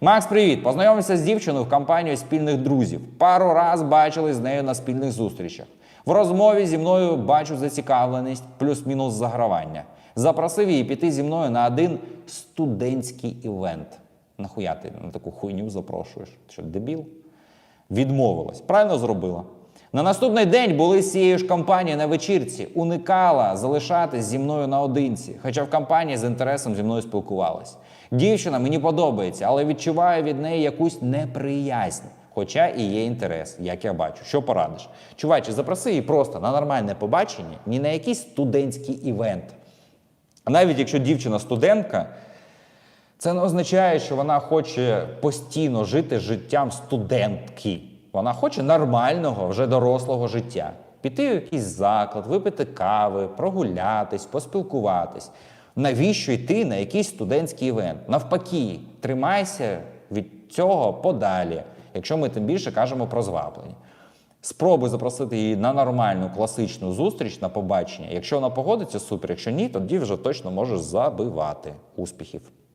Макс, привіт! Познайомився з дівчиною в компанії спільних друзів. Пару раз бачили з нею на спільних зустрічах. В розмові зі мною бачу зацікавленість, плюс-мінус загравання. Запросив її піти зі мною на один студентський івент. Нахуя ти на таку хуйню запрошуєш? Що, дебіл? Відмовилась. Правильно зробила. На наступний день були з цією ж компанією на вечірці. Уникала залишатись зі мною наодинці, хоча в компанії з інтересом зі мною спілкувалась. Дівчина мені подобається, але відчуваю від неї якусь неприязнь. Хоча і є інтерес, як я бачу. Що порадиш? Чуваче, запроси її просто на нормальне побачення, ні на якийсь студентський івент. А навіть якщо дівчина студентка, це не означає, що вона хоче постійно жити життям студентки. Вона хоче нормального, вже дорослого життя. Піти в якийсь заклад, випити кави, прогулятись, поспілкуватись. Навіщо йти на якийсь студентський івент? Навпаки, тримайся від цього подалі, якщо ми тим більше кажемо про зваблення. Спробуй запросити її на нормальну класичну зустріч на побачення. Якщо вона погодиться, супер. Якщо ні, тоді вже точно можеш забивати успіхів.